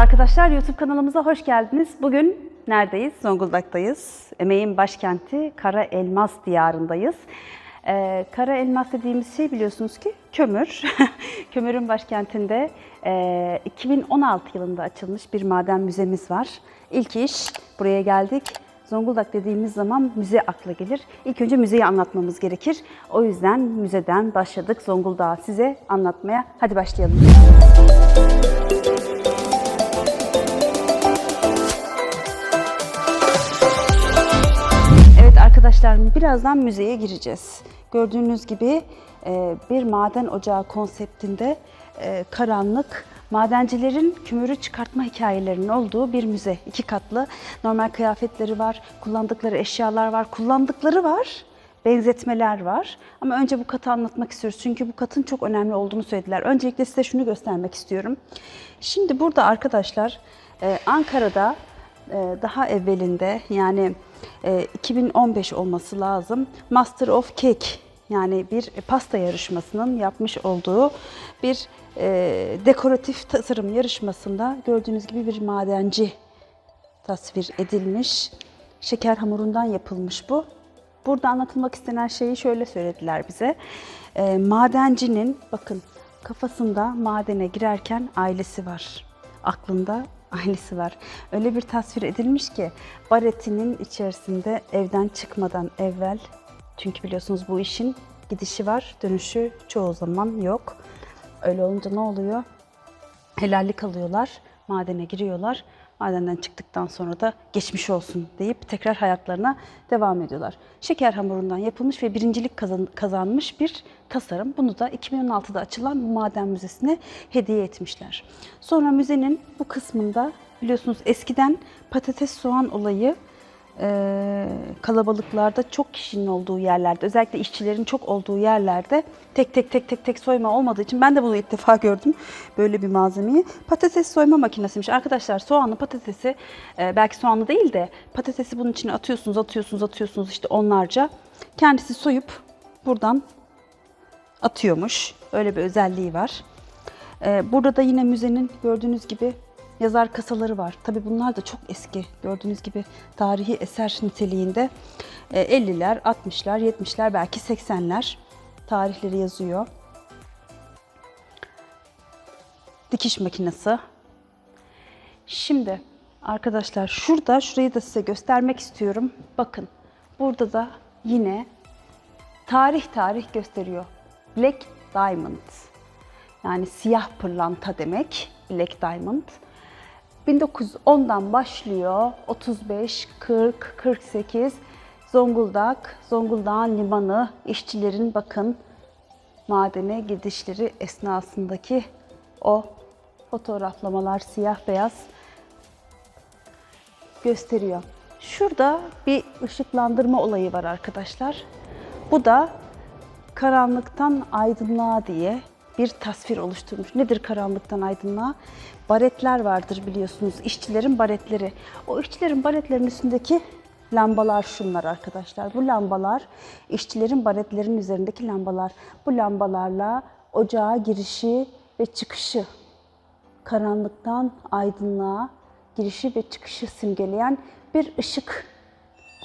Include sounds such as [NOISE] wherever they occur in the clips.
arkadaşlar, YouTube kanalımıza hoş geldiniz. Bugün neredeyiz? Zonguldak'tayız. Emeğin başkenti Kara Elmas diyarındayız. Ee, Kara Elmas dediğimiz şey biliyorsunuz ki kömür. [LAUGHS] Kömürün başkentinde e, 2016 yılında açılmış bir maden müzemiz var. İlk iş buraya geldik. Zonguldak dediğimiz zaman müze akla gelir. İlk önce müzeyi anlatmamız gerekir. O yüzden müzeden başladık Zonguldak'ı size anlatmaya. Hadi başlayalım. Evet arkadaşlar birazdan müzeye gireceğiz. Gördüğünüz gibi e, bir maden ocağı konseptinde e, karanlık madencilerin kömürü çıkartma hikayelerinin olduğu bir müze. iki katlı. Normal kıyafetleri var, kullandıkları eşyalar var, kullandıkları var, benzetmeler var. Ama önce bu katı anlatmak istiyoruz. Çünkü bu katın çok önemli olduğunu söylediler. Öncelikle size şunu göstermek istiyorum. Şimdi burada arkadaşlar e, Ankara'da daha evvelinde yani e, 2015 olması lazım Master of Cake yani bir pasta yarışmasının yapmış olduğu bir e, dekoratif tasarım yarışmasında gördüğünüz gibi bir madenci tasvir edilmiş. Şeker hamurundan yapılmış bu. Burada anlatılmak istenen şeyi şöyle söylediler bize. E, madencinin bakın kafasında madene girerken ailesi var. Aklında ailesi var. Öyle bir tasvir edilmiş ki baretinin içerisinde evden çıkmadan evvel çünkü biliyorsunuz bu işin gidişi var, dönüşü çoğu zaman yok. Öyle olunca ne oluyor? helallik alıyorlar, madene giriyorlar. Madenden çıktıktan sonra da geçmiş olsun deyip tekrar hayatlarına devam ediyorlar. Şeker hamurundan yapılmış ve birincilik kazan- kazanmış bir tasarım. Bunu da 2016'da açılan bu maden müzesine hediye etmişler. Sonra müzenin bu kısmında biliyorsunuz eskiden patates soğan olayı e, kalabalıklarda çok kişinin olduğu yerlerde, özellikle işçilerin çok olduğu yerlerde tek tek tek tek tek soyma olmadığı için ben de bunu ilk defa [LAUGHS] gördüm böyle bir malzemeyi. Patates soyma makinesiymiş. Arkadaşlar soğanlı patatesi e, belki soğanlı değil de patatesi bunun içine atıyorsunuz, atıyorsunuz, atıyorsunuz işte onlarca. Kendisi soyup buradan atıyormuş. Öyle bir özelliği var. Ee, burada da yine müzenin gördüğünüz gibi yazar kasaları var. Tabii bunlar da çok eski. Gördüğünüz gibi tarihi eser niteliğinde. Ee, 50'ler, 60'lar, 70'ler belki 80'ler tarihleri yazıyor. Dikiş makinesi. Şimdi arkadaşlar şurada şurayı da size göstermek istiyorum. Bakın burada da yine tarih tarih gösteriyor. Black Diamond. Yani siyah pırlanta demek. Black Diamond. 1910'dan başlıyor. 35, 40, 48 Zonguldak, Zonguldak'ın limanı, işçilerin bakın madene gidişleri esnasındaki o fotoğraflamalar siyah beyaz gösteriyor. Şurada bir ışıklandırma olayı var arkadaşlar. Bu da karanlıktan aydınlığa diye bir tasvir oluşturmuş. Nedir karanlıktan aydınlığa? Baretler vardır biliyorsunuz. İşçilerin baretleri. O işçilerin baretlerinin üstündeki lambalar şunlar arkadaşlar. Bu lambalar işçilerin baretlerinin üzerindeki lambalar. Bu lambalarla ocağa girişi ve çıkışı karanlıktan aydınlığa girişi ve çıkışı simgeleyen bir ışık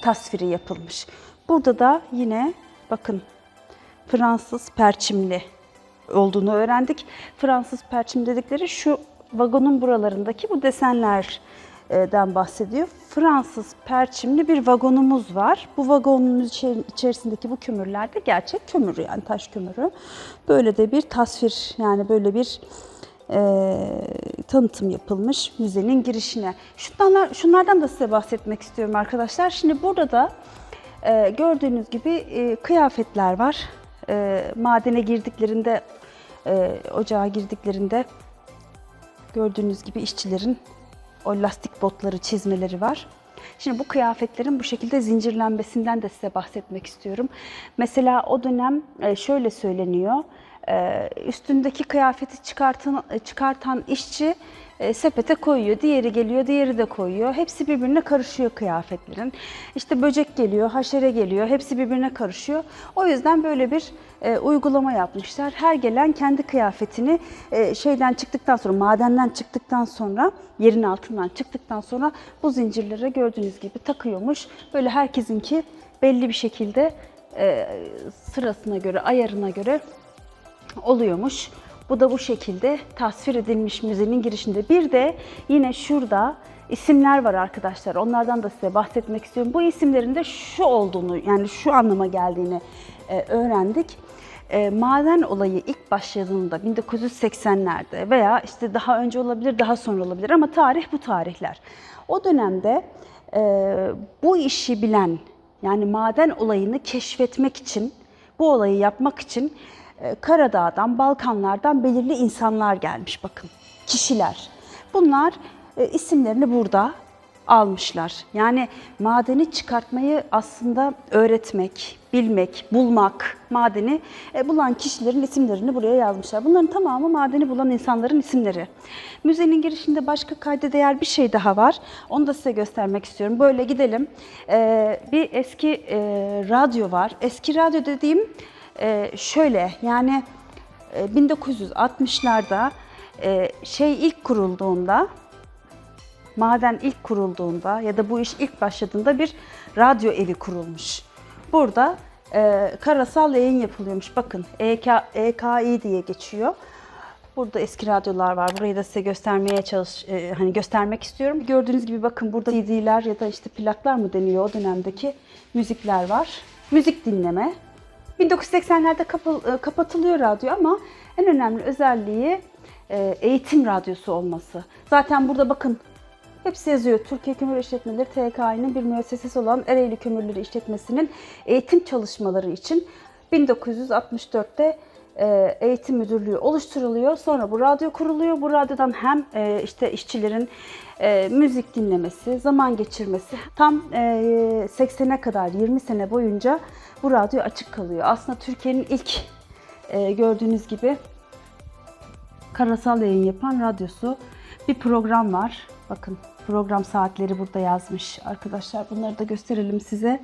tasviri yapılmış. Burada da yine bakın Fransız perçimli olduğunu öğrendik. Fransız perçim dedikleri şu vagonun buralarındaki bu desenlerden bahsediyor. Fransız perçimli bir vagonumuz var. Bu vagonun içerisindeki bu kömürler de gerçek kömür yani taş kömürü. Böyle de bir tasvir yani böyle bir e, tanıtım yapılmış müzenin girişine. Şunlardan, şunlardan da size bahsetmek istiyorum arkadaşlar. Şimdi burada da e, gördüğünüz gibi e, kıyafetler var. E, madene girdiklerinde, e, ocağa girdiklerinde gördüğünüz gibi işçilerin o lastik botları, çizmeleri var. Şimdi bu kıyafetlerin bu şekilde zincirlenmesinden de size bahsetmek istiyorum. Mesela o dönem e, şöyle söyleniyor. e, Üstündeki kıyafeti çıkartan, çıkartan işçi e, sepete koyuyor. Diğeri geliyor, diğeri de koyuyor. Hepsi birbirine karışıyor kıyafetlerin. İşte böcek geliyor, haşere geliyor. Hepsi birbirine karışıyor. O yüzden böyle bir e, uygulama yapmışlar. Her gelen kendi kıyafetini e, şeyden çıktıktan sonra, madenden çıktıktan sonra, yerin altından çıktıktan sonra bu zincirlere gördüğünüz gibi takıyormuş. Böyle herkesinki belli bir şekilde e, sırasına göre, ayarına göre oluyormuş. Bu da bu şekilde tasvir edilmiş müzenin girişinde. Bir de yine şurada isimler var arkadaşlar. Onlardan da size bahsetmek istiyorum. Bu isimlerin de şu olduğunu yani şu anlama geldiğini e, öğrendik. E, maden olayı ilk başladığında 1980'lerde veya işte daha önce olabilir, daha sonra olabilir ama tarih bu tarihler. O dönemde e, bu işi bilen yani maden olayını keşfetmek için, bu olayı yapmak için Karadağ'dan, Balkanlardan belirli insanlar gelmiş bakın. Kişiler. Bunlar e, isimlerini burada almışlar. Yani madeni çıkartmayı aslında öğretmek, bilmek, bulmak, madeni e, bulan kişilerin isimlerini buraya yazmışlar. Bunların tamamı madeni bulan insanların isimleri. Müzenin girişinde başka kayda değer bir şey daha var. Onu da size göstermek istiyorum. Böyle gidelim. E, bir eski e, radyo var. Eski radyo dediğim e, şöyle yani e, 1960'larda e, şey ilk kurulduğunda maden ilk kurulduğunda ya da bu iş ilk başladığında bir radyo evi kurulmuş. Burada e, karasal yayın yapılıyormuş. Bakın EK, EKİ diye geçiyor. Burada eski radyolar var. Burayı da size göstermeye çalış, e, hani göstermek istiyorum. Gördüğünüz gibi bakın burada CD'ler ya da işte plaklar mı deniyor o dönemdeki müzikler var. Müzik dinleme. 1980'lerde kapı- e, kapatılıyor radyo ama en önemli özelliği e, eğitim radyosu olması. Zaten burada bakın hepsi yazıyor. Türkiye Kömür İşletmeleri TKİ'nin bir müessesesi olan Ereğli Kömürleri İşletmesi'nin eğitim çalışmaları için 1964'te e, eğitim müdürlüğü oluşturuluyor. Sonra bu radyo kuruluyor. Bu radyodan hem e, işte işçilerin e, müzik dinlemesi, zaman geçirmesi tam e, 80'e kadar 20 sene boyunca bu radyo açık kalıyor. Aslında Türkiye'nin ilk e, gördüğünüz gibi karasal yayın yapan radyosu. Bir program var. Bakın program saatleri burada yazmış arkadaşlar. Bunları da gösterelim size.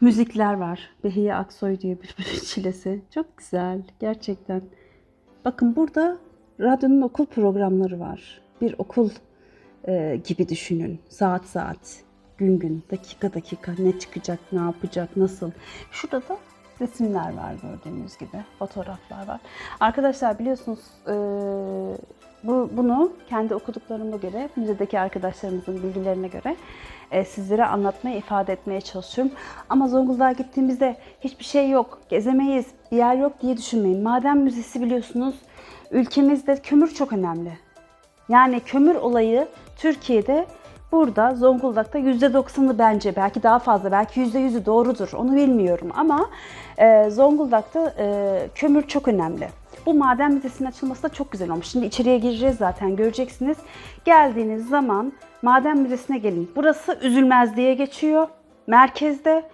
Müzikler var. Behiye Aksoy diyor Bülbül'ün [LAUGHS] çilesi. Çok güzel gerçekten. Bakın burada radyonun okul programları var. Bir okul e, gibi düşünün. Saat saat, gün gün, dakika dakika ne çıkacak, ne yapacak, nasıl. Şurada da resimler var gördüğünüz gibi. Fotoğraflar var. Arkadaşlar biliyorsunuz e, bu, bunu kendi okuduklarıma göre, müzedeki arkadaşlarımızın bilgilerine göre e, sizlere anlatmaya, ifade etmeye çalışıyorum. Ama Zonguldak'a gittiğimizde hiçbir şey yok, gezemeyiz, bir yer yok diye düşünmeyin. Maden müzesi biliyorsunuz ülkemizde kömür çok önemli. Yani kömür olayı Türkiye'de burada Zonguldak'ta %90'ı bence belki daha fazla belki %100'ü doğrudur onu bilmiyorum ama e, Zonguldak'ta e, kömür çok önemli. Bu maden müzesinin açılması da çok güzel olmuş. Şimdi içeriye gireceğiz zaten göreceksiniz. Geldiğiniz zaman maden müzesine gelin. Burası Üzülmez diye geçiyor. Merkezde.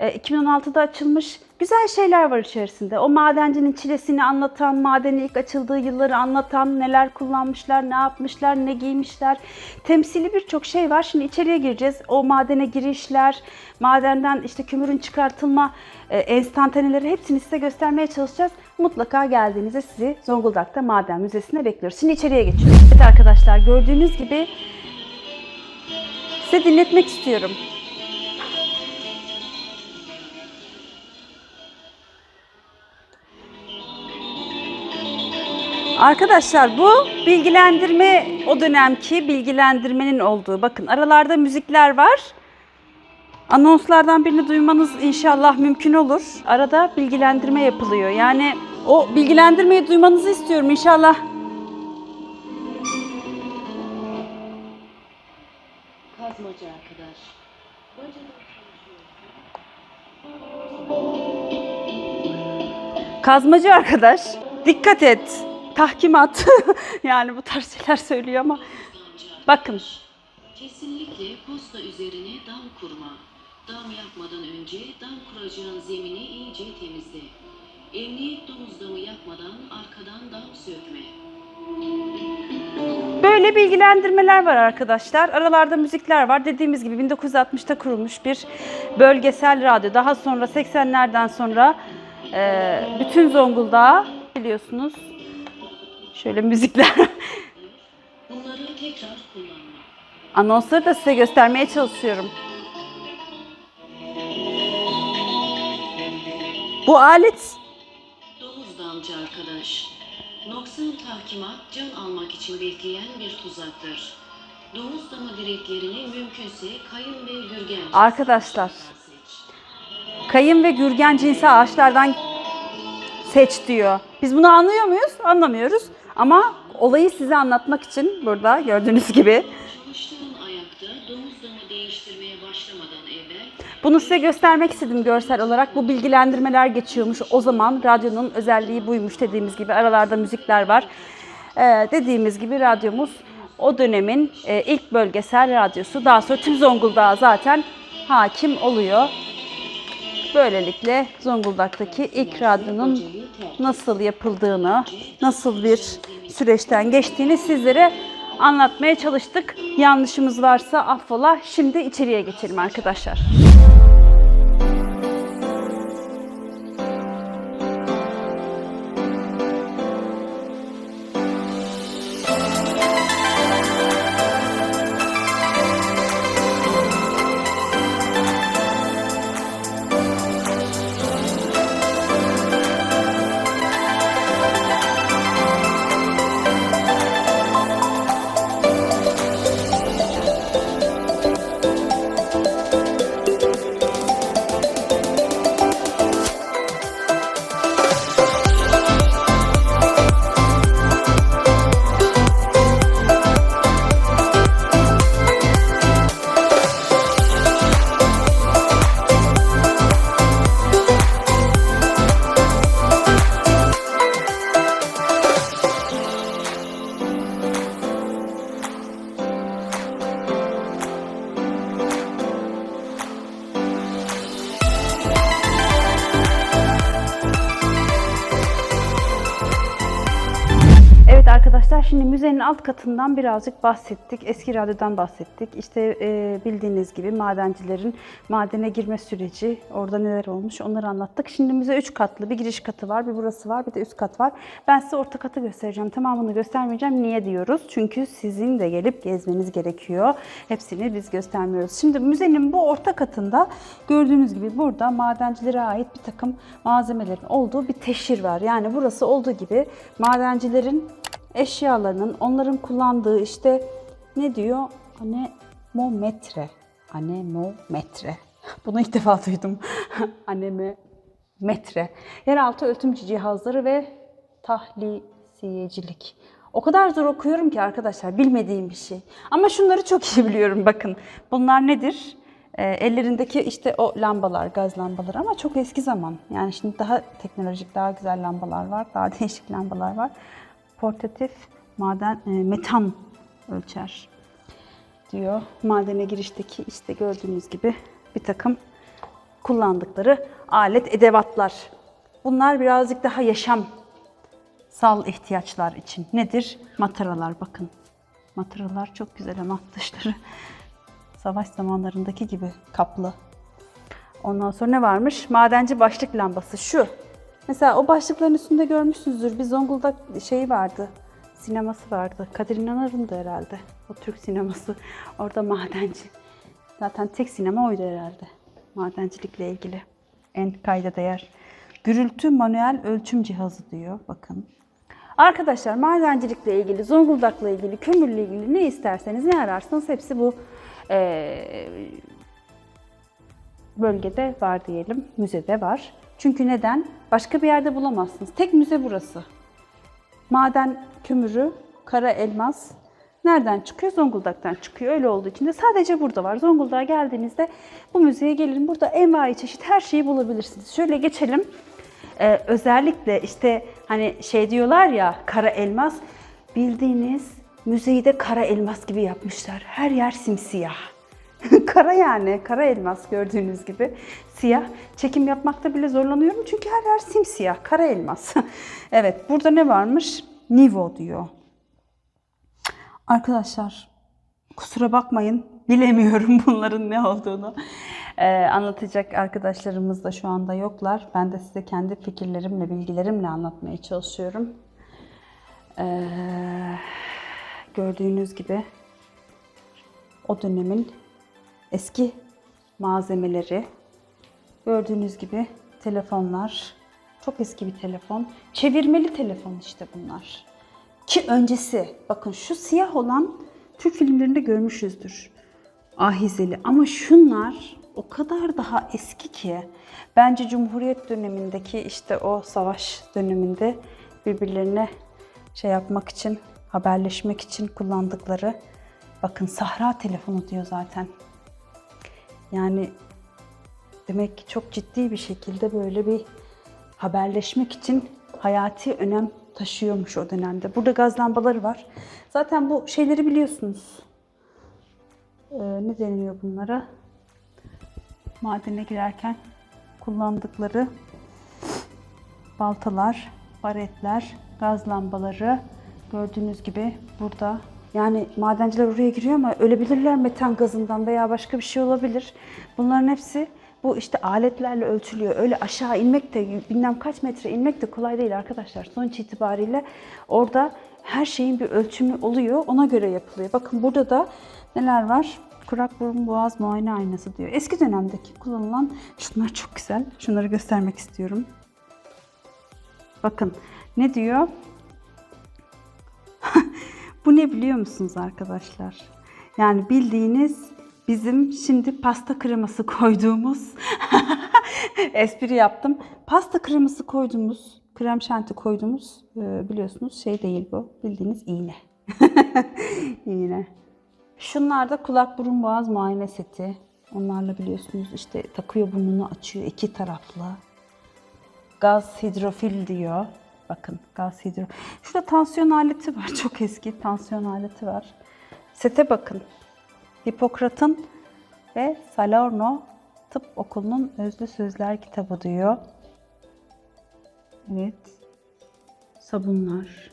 E, 2016'da açılmış. Güzel şeyler var içerisinde. O madencinin çilesini anlatan, madenin ilk açıldığı yılları anlatan, neler kullanmışlar, ne yapmışlar, ne giymişler. Temsili birçok şey var. Şimdi içeriye gireceğiz. O madene girişler, madenden işte kömürün çıkartılma e, enstantaneleri hepsini size göstermeye çalışacağız. Mutlaka geldiğinizde sizi Zonguldak'ta Maden Müzesi'ne bekliyoruz. Şimdi içeriye geçiyoruz. Evet arkadaşlar gördüğünüz gibi size dinletmek istiyorum. Arkadaşlar bu bilgilendirme o dönemki bilgilendirmenin olduğu. Bakın aralarda müzikler var. Anonslardan birini duymanız inşallah mümkün olur. Arada bilgilendirme yapılıyor. Yani o bilgilendirmeyi duymanızı istiyorum inşallah. Kazmacı arkadaş. Kazmacı arkadaş dikkat et. Tahkimat. [LAUGHS] yani bu tarz şeyler söylüyor ama bakın Kesinlikle posta üzerine dam kurma. Dam yapmadan önce dam kuracağın zemini iyice temizle. Emniyet domuz damı yapmadan arkadan dam sökme. Böyle bilgilendirmeler var arkadaşlar. Aralarda müzikler var. Dediğimiz gibi 1960'ta kurulmuş bir bölgesel radyo. Daha sonra 80'lerden sonra bütün Zonguldak'a biliyorsunuz şöyle müzikler. Bunları tekrar kullanma. Anonsları da size göstermeye çalışıyorum. Bu alet Domuz damcı arkadaş. Noksan tahkimat can almak için bekleyen bir tuzaktır. Domuz damı direklerini mümkünse kayın ve gürgen Arkadaşlar. kayın ve gürgen cinsi ağaçlardan seç diyor. Biz bunu anlıyor muyuz? Anlamıyoruz. Ama olayı size anlatmak için burada gördüğünüz gibi Bunu size göstermek istedim görsel olarak. Bu bilgilendirmeler geçiyormuş. O zaman radyonun özelliği buymuş dediğimiz gibi. Aralarda müzikler var. Ee, dediğimiz gibi radyomuz o dönemin e, ilk bölgesel radyosu. Daha sonra tüm Zonguldak'a zaten hakim oluyor. Böylelikle Zonguldak'taki ilk radyonun nasıl yapıldığını, nasıl bir süreçten geçtiğini sizlere anlatmaya çalıştık. Yanlışımız varsa affola. Şimdi içeriye geçelim arkadaşlar. Arkadaşlar şimdi müzenin alt katından birazcık bahsettik. Eski radyodan bahsettik. İşte e, bildiğiniz gibi madencilerin madene girme süreci, orada neler olmuş onları anlattık. Şimdi müze 3 katlı. Bir giriş katı var, bir burası var, bir de üst kat var. Ben size orta katı göstereceğim. Tamamını göstermeyeceğim. Niye diyoruz? Çünkü sizin de gelip gezmeniz gerekiyor. Hepsini biz göstermiyoruz. Şimdi müzenin bu orta katında gördüğünüz gibi burada madencilere ait bir takım malzemelerin olduğu bir teşhir var. Yani burası olduğu gibi madencilerin eşyalarının, onların kullandığı işte ne diyor? Anemometre. Anemometre. [LAUGHS] Bunu ilk defa [LAUGHS] duydum. [LAUGHS] Anemometre. Yeraltı ölçümcü cihazları ve tahlisiyecilik. O kadar zor okuyorum ki arkadaşlar bilmediğim bir şey. Ama şunları çok iyi biliyorum bakın. Bunlar nedir? Ee, ellerindeki işte o lambalar, gaz lambaları ama çok eski zaman. Yani şimdi daha teknolojik, daha güzel lambalar var, daha değişik lambalar var. Portatif maden e, metan ölçer diyor. Madene girişteki işte gördüğünüz gibi bir takım kullandıkları alet edevatlar. Bunlar birazcık daha yaşam sal ihtiyaçlar için. Nedir? Mataralar bakın. Mataralar çok güzel ama dışları [LAUGHS] savaş zamanlarındaki gibi kaplı. Ondan sonra ne varmış? Madenci başlık lambası şu. Mesela o başlıkların üstünde görmüşsünüzdür. Bir Zonguldak şeyi vardı. Sineması vardı. Kadir İnanır'ın da herhalde. O Türk sineması. [LAUGHS] Orada madenci. Zaten tek sinema oydu herhalde. Madencilikle ilgili. En kayda değer. Gürültü manuel ölçüm cihazı diyor. Bakın. Arkadaşlar madencilikle ilgili, Zonguldak'la ilgili, kömürle ilgili ne isterseniz, ne ararsanız hepsi bu eee, bölgede var diyelim, müzede var. Çünkü neden? Başka bir yerde bulamazsınız. Tek müze burası. Maden kömürü, kara elmas nereden çıkıyor? Zonguldak'tan çıkıyor. Öyle olduğu için de sadece burada var. Zonguldak'a geldiğinizde bu müzeye gelin. Burada envai çeşit her şeyi bulabilirsiniz. Şöyle geçelim. Ee, özellikle işte hani şey diyorlar ya kara elmas bildiğiniz müzeyi de kara elmas gibi yapmışlar. Her yer simsiyah. [LAUGHS] kara yani, kara elmas gördüğünüz gibi. Siyah. Çekim yapmakta bile zorlanıyorum çünkü her yer simsiyah, kara elmas. [LAUGHS] evet, burada ne varmış? Nivo diyor. Arkadaşlar kusura bakmayın bilemiyorum [LAUGHS] bunların ne olduğunu. Ee, anlatacak arkadaşlarımız da şu anda yoklar. Ben de size kendi fikirlerimle, bilgilerimle anlatmaya çalışıyorum. Ee, gördüğünüz gibi o dönemin eski malzemeleri, gördüğünüz gibi telefonlar, çok eski bir telefon, çevirmeli telefon işte bunlar. Ki öncesi, bakın şu siyah olan Türk filmlerinde görmüşüzdür. Ahizeli ama şunlar o kadar daha eski ki bence Cumhuriyet dönemindeki işte o savaş döneminde birbirlerine şey yapmak için, haberleşmek için kullandıkları bakın sahra telefonu diyor zaten. Yani demek ki çok ciddi bir şekilde böyle bir haberleşmek için hayati önem taşıyormuş o dönemde. Burada gaz lambaları var. Zaten bu şeyleri biliyorsunuz. Ee, ne deniliyor bunlara? Madene girerken kullandıkları baltalar, baretler, gaz lambaları gördüğünüz gibi burada. Yani madenciler oraya giriyor ama ölebilirler metan gazından veya başka bir şey olabilir. Bunların hepsi bu işte aletlerle ölçülüyor. Öyle aşağı inmek de bilmem kaç metre inmek de kolay değil arkadaşlar. Sonuç itibariyle orada her şeyin bir ölçümü oluyor. Ona göre yapılıyor. Bakın burada da neler var? Kurak burun boğaz muayene aynası diyor. Eski dönemdeki kullanılan şunlar çok güzel. Şunları göstermek istiyorum. Bakın ne diyor? Bu ne biliyor musunuz arkadaşlar? Yani bildiğiniz bizim şimdi pasta kreması [LAUGHS] koyduğumuz espri yaptım. Pasta kreması koyduğumuz, krem şanti koyduğumuz e, biliyorsunuz şey değil bu. Bildiğiniz iğne. [LAUGHS] iğne. Şunlar da kulak burun boğaz muayene seti. Onlarla biliyorsunuz işte takıyor burnunu açıyor iki taraflı. Gaz hidrofil diyor. Bakın gaz hidro. Şurada tansiyon aleti var. [LAUGHS] Çok eski tansiyon aleti var. Sete bakın. Hipokrat'ın ve Salerno Tıp Okulu'nun özlü sözler kitabı diyor. Evet. Sabunlar.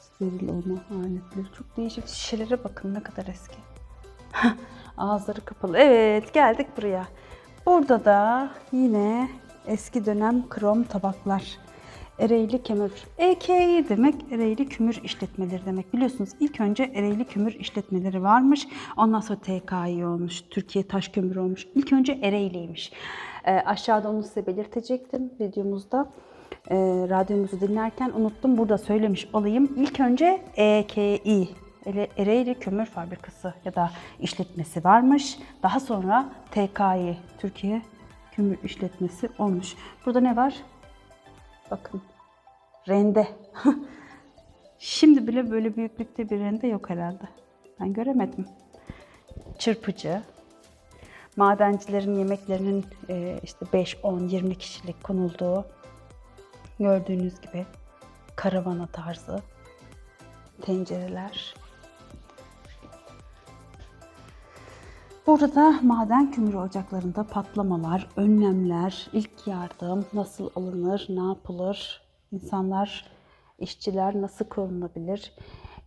Steril olma aletleri. Çok değişik. Şişelere bakın ne kadar eski. [LAUGHS] Ağızları kapalı. Evet geldik buraya. Burada da yine eski dönem krom tabaklar. Ereğli kömür. EKİ demek Ereğli Kümür İşletmeleri demek. Biliyorsunuz ilk önce Ereğli Kümür İşletmeleri varmış. Ondan sonra TKİ olmuş. Türkiye Taş Kömürü olmuş. İlk önce Ereğli'ymiş. E, aşağıda onu size belirtecektim videomuzda. E, radyomuzu dinlerken unuttum. Burada söylemiş olayım. İlk önce EKİ Ereğli Kömür Fabrikası ya da işletmesi varmış. Daha sonra TKİ Türkiye Kömür İşletmesi olmuş. Burada ne var? Bakın. Rende. [LAUGHS] Şimdi bile böyle büyüklükte bir rende yok herhalde. Ben göremedim. Çırpıcı. Madencilerin yemeklerinin e, işte 5, 10, 20 kişilik konulduğu gördüğünüz gibi karavana tarzı tencereler. Burada da maden kömürü ocaklarında patlamalar, önlemler, ilk yardım, nasıl alınır, ne yapılır, insanlar, işçiler nasıl korunabilir,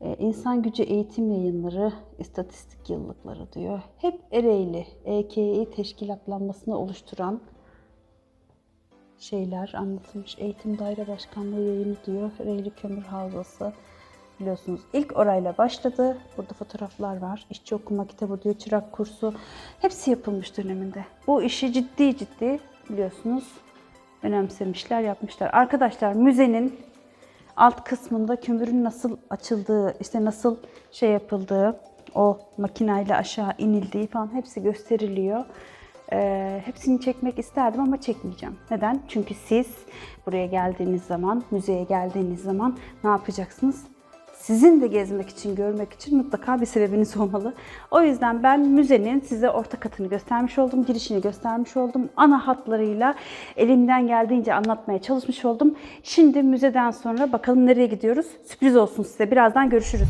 ee, insan gücü eğitim yayınları, istatistik yıllıkları diyor. Hep Ereğli, EKİ teşkilatlanmasını oluşturan şeyler anlatılmış. Eğitim Daire Başkanlığı yayını diyor. Ereğli Kömür Havzası biliyorsunuz. İlk orayla başladı. Burada fotoğraflar var. İşçi okuma kitabı diyor, çırak kursu. Hepsi yapılmış döneminde. Bu işi ciddi ciddi biliyorsunuz önemsemişler, yapmışlar. Arkadaşlar müzenin alt kısmında kömürün nasıl açıldığı, işte nasıl şey yapıldığı, o makinayla aşağı inildiği falan hepsi gösteriliyor. Ee, hepsini çekmek isterdim ama çekmeyeceğim. Neden? Çünkü siz buraya geldiğiniz zaman, müzeye geldiğiniz zaman ne yapacaksınız? Sizin de gezmek için, görmek için mutlaka bir sebebiniz [LAUGHS] olmalı. O yüzden ben müzenin size orta katını göstermiş oldum, girişini göstermiş oldum. Ana hatlarıyla elimden geldiğince anlatmaya çalışmış oldum. Şimdi müzeden sonra bakalım nereye gidiyoruz? Sürpriz olsun size. Birazdan görüşürüz.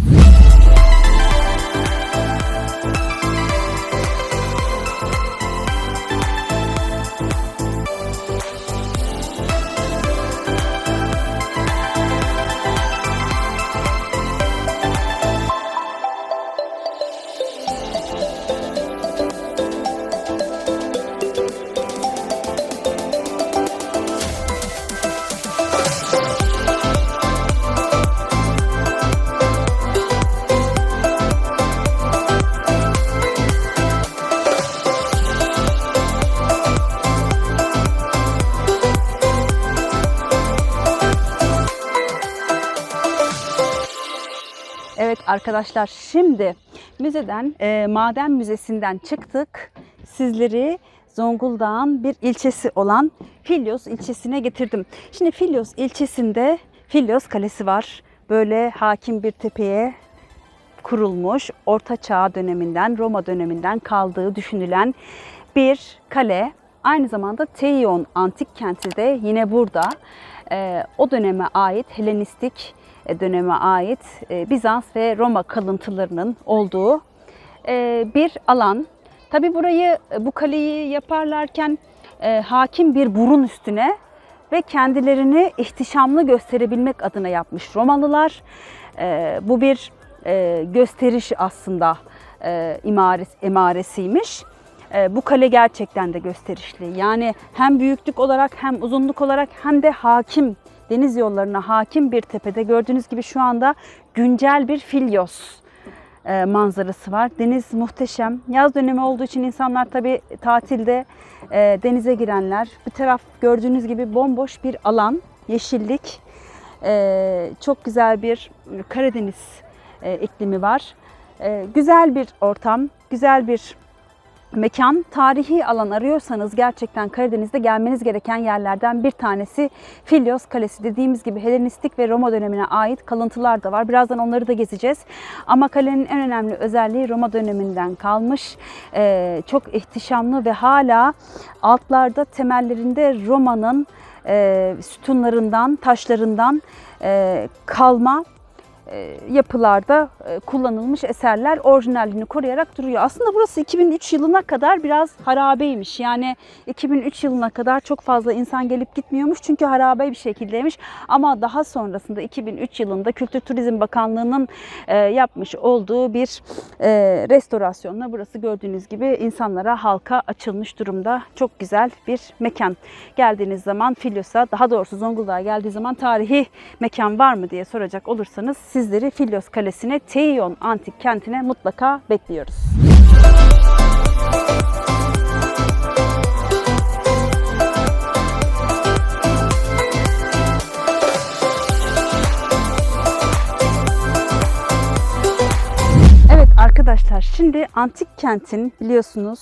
Arkadaşlar şimdi müzeden, e, maden müzesinden çıktık. Sizleri Zonguldak'ın bir ilçesi olan Filyos ilçesine getirdim. Şimdi Filyos ilçesinde Filyos Kalesi var. Böyle hakim bir tepeye kurulmuş Orta Çağ döneminden, Roma döneminden kaldığı düşünülen bir kale. Aynı zamanda Teion antik kenti de yine burada. Ee, o döneme ait Helenistik e, döneme ait e, Bizans ve Roma kalıntılarının olduğu e, bir alan. Tabi burayı e, bu kaleyi yaparlarken e, hakim bir burun üstüne ve kendilerini ihtişamlı gösterebilmek adına yapmış Romalılar. E, bu bir e, gösteriş aslında e, emaresiymiş. E, bu kale gerçekten de gösterişli. Yani hem büyüklük olarak hem uzunluk olarak hem de hakim deniz yollarına hakim bir tepede gördüğünüz gibi şu anda güncel bir Filyos e, manzarası var. Deniz muhteşem. Yaz dönemi olduğu için insanlar tabii tatilde e, denize girenler. Bir taraf gördüğünüz gibi bomboş bir alan, yeşillik. E, çok güzel bir Karadeniz iklimi var. Güzel bir ortam, güzel bir mekan. Tarihi alan arıyorsanız gerçekten Karadeniz'de gelmeniz gereken yerlerden bir tanesi Filyos Kalesi. Dediğimiz gibi Helenistik ve Roma dönemine ait kalıntılar da var. Birazdan onları da gezeceğiz. Ama kalenin en önemli özelliği Roma döneminden kalmış. Ee, çok ihtişamlı ve hala altlarda temellerinde Roma'nın e, sütunlarından, taşlarından e, kalma yapılarda e, kullanılmış eserler orijinalliğini koruyarak duruyor. Aslında burası 2003 yılına kadar biraz harabeymiş. Yani 2003 yılına kadar çok fazla insan gelip gitmiyormuş çünkü harabe bir şekildeymiş. Ama daha sonrasında 2003 yılında Kültür Turizm Bakanlığı'nın e, yapmış olduğu bir e, restorasyonla burası gördüğünüz gibi insanlara, halka açılmış durumda. Çok güzel bir mekan. Geldiğiniz zaman Filyos'a, daha doğrusu Zonguldak'a geldiği zaman tarihi mekan var mı diye soracak olursanız sizleri Filyos Kalesi'ne, Teion antik kentine mutlaka bekliyoruz. Evet arkadaşlar şimdi antik kentin biliyorsunuz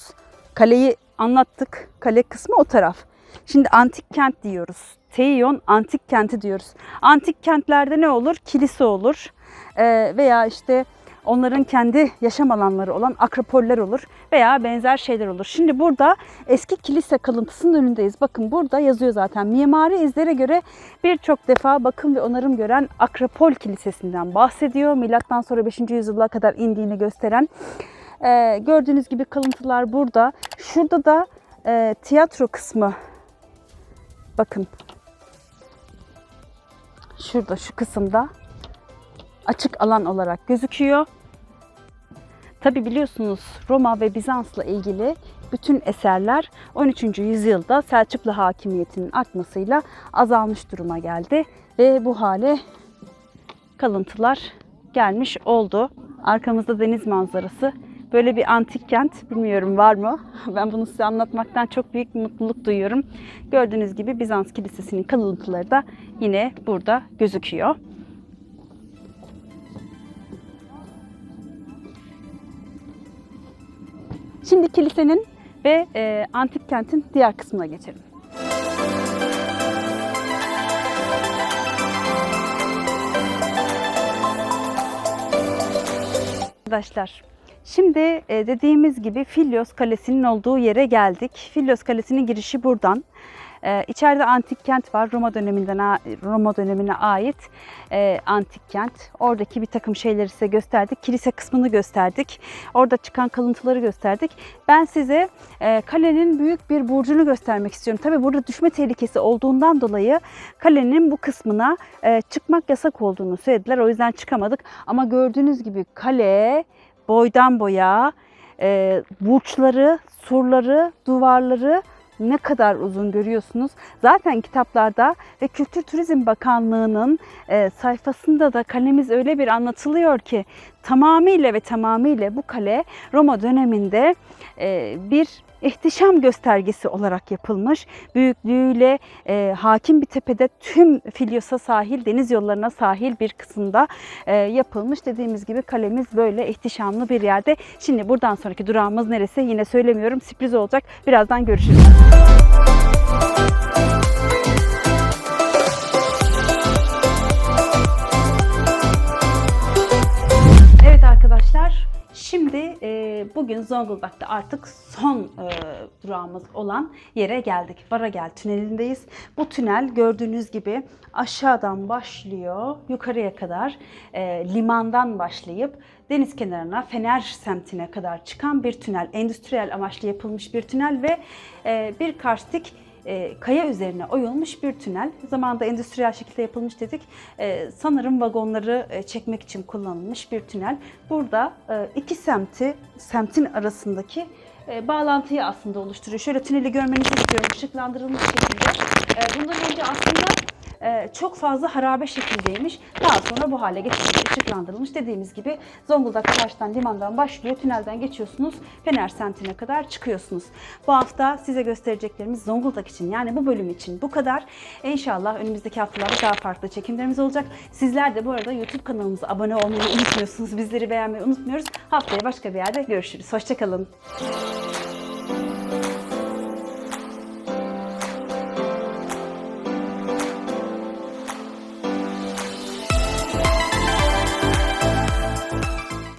kaleyi anlattık. Kale kısmı o taraf. Şimdi antik kent diyoruz. Teion antik kenti diyoruz. Antik kentlerde ne olur? Kilise olur. Ee, veya işte onların kendi yaşam alanları olan akropoller olur veya benzer şeyler olur. Şimdi burada eski kilise kalıntısının önündeyiz. Bakın burada yazıyor zaten. Mimari izlere göre birçok defa bakım ve onarım gören Akropol Kilisesi'nden bahsediyor. Milattan sonra 5. yüzyıla kadar indiğini gösteren. Ee, gördüğünüz gibi kalıntılar burada. Şurada da e, tiyatro kısmı bakın şurada şu kısımda açık alan olarak gözüküyor. Tabi biliyorsunuz Roma ve Bizans'la ilgili bütün eserler 13. yüzyılda Selçuklu hakimiyetinin artmasıyla azalmış duruma geldi ve bu hale kalıntılar gelmiş oldu. Arkamızda deniz manzarası. Böyle bir antik kent bilmiyorum var mı? [LAUGHS] Ben bunu size anlatmaktan çok büyük bir mutluluk duyuyorum. Gördüğünüz gibi Bizans Kilisesi'nin kalıntıları da yine burada gözüküyor. Şimdi kilisenin ve e, antik kentin diğer kısmına geçelim. Arkadaşlar şimdi e, dediğimiz gibi Filyos Kalesi'nin olduğu yere geldik. Filyos Kalesi'nin girişi buradan. Ee, içeride antik kent var. Roma döneminden Roma dönemine ait e, antik kent. Oradaki bir takım şeyleri size gösterdik. Kilise kısmını gösterdik. Orada çıkan kalıntıları gösterdik. Ben size e, kalenin büyük bir burcunu göstermek istiyorum. Tabii burada düşme tehlikesi olduğundan dolayı kalenin bu kısmına e, çıkmak yasak olduğunu söylediler. O yüzden çıkamadık. Ama gördüğünüz gibi kale boydan boya e, burçları, surları, duvarları ne kadar uzun görüyorsunuz. Zaten kitaplarda ve Kültür Turizm Bakanlığı'nın e, sayfasında da kalemiz öyle bir anlatılıyor ki tamamıyla ve tamamıyla bu kale Roma döneminde e, bir ihtişam göstergesi olarak yapılmış. Büyüklüğüyle e, hakim bir tepede tüm Filyos'a sahil, deniz yollarına sahil bir kısımda e, yapılmış. Dediğimiz gibi kalemiz böyle ihtişamlı bir yerde. Şimdi buradan sonraki durağımız neresi yine söylemiyorum. Sürpriz olacak. Birazdan görüşürüz. Şimdi e, bugün Zonguldak'ta artık son e, durağımız olan yere geldik. Varagel tünelindeyiz. Bu tünel gördüğünüz gibi aşağıdan başlıyor, yukarıya kadar e, limandan başlayıp deniz kenarına Fener semtine kadar çıkan bir tünel. Endüstriyel amaçlı yapılmış bir tünel ve e, bir karstik e, kaya üzerine oyulmuş bir tünel. Zamanında endüstriyel şekilde yapılmış dedik. E, sanırım vagonları e, çekmek için kullanılmış bir tünel. Burada e, iki semti, semtin arasındaki e, bağlantıyı aslında oluşturuyor. Şöyle tüneli görmenizi istiyorum ışıklandırılmış şekilde. E, bundan önce aslında e, çok fazla harabe şekildeymiş. Daha sonra bu hale getirilmiş, ışıklandırılmış. Dediğimiz gibi Zonguldak Çarşı'dan, limandan başlıyor. Tünelden geçiyorsunuz. Fener semtine kadar çıkıyorsunuz. Bu hafta size göstereceklerimiz Zonguldak için yani bu bölüm için bu kadar. İnşallah önümüzdeki haftalarda daha farklı çekimlerimiz olacak. Sizler de bu arada YouTube kanalımıza abone olmayı unutmuyorsunuz. Bizleri beğenmeyi unutmuyoruz. Haftaya başka bir yerde görüşürüz. Hoşçakalın.